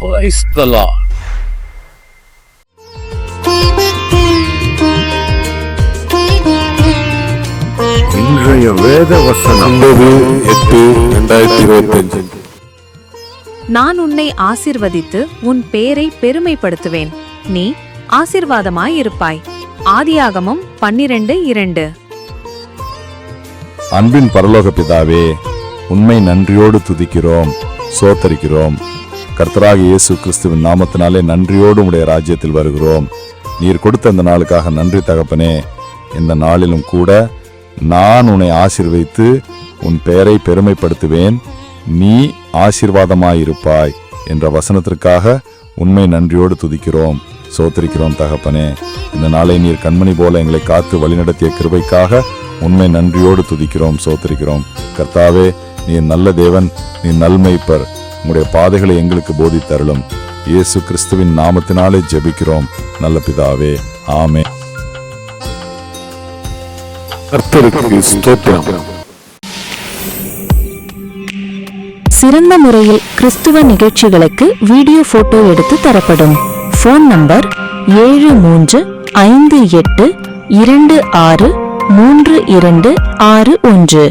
Praise the Lord. இன்றைய வேத வசனம் எட்டு ரெண்டாயிரத்தி இருபத்தஞ்சு. நான் உன்னை ஆசிர்வதித்து உன் பேரை பெருமைப்படுத்துவேன். நீ ஆசிர்வாதமாயிருப்பாய். ஆதியாகமம் பன்னிரண்டு இரண்டு. அன்பின் பரலோக பிதாவே உண்மை நன்றியோடு துதிக்கிறோம் சோத்தரிக்கிறோம். கர்த்தராக இயேசு கிறிஸ்துவின் நாமத்தினாலே நன்றியோடு உடைய ராஜ்யத்தில் வருகிறோம். நீர் கொடுத்த அந்த நாளுக்காக நன்றி தகப்பனே. இந்த நாளிலும் கூட நான் உன்னை ஆசிர்வைத்து உன் பெயரை பெருமைப்படுத்துவேன். நீ ஆசீர்வாதமாயிருப்பாய் என்ற வசனத்திற்காக உண்மை நன்றியோடு துதிக்கிறோம். சோத்திரிக்கிறோம் தகப்பனே. இந்த நாளை நீர் கண்மணி போல எங்களை காத்து வழிநடத்திய கிருபைக்காக உண்மை நன்றியோடு துதிக்கிறோம் சோத்திரிக்கிறோம். கர்த்தாவே நீ நல்ல தேவன் நீ நல்மைப்பர். உம்முடைய பாதைகளை எங்களுக்கு போதித்தருளும். இயேசு கிறிஸ்துவின் நாமத்தினாலே ஜெபிக்கிறோம். நல்ல பிதாவே ஆமே சிறந்த முறையில் கிறிஸ்துவ நிகழ்ச்சிகளுக்கு வீடியோ போட்டோ எடுத்து தரப்படும். ஃபோன் நம்பர் ஏழு மூன்று ஐந்து எட்டு இரண்டு ஆறு மூன்று இரண்டு ஆறு ஒன்று.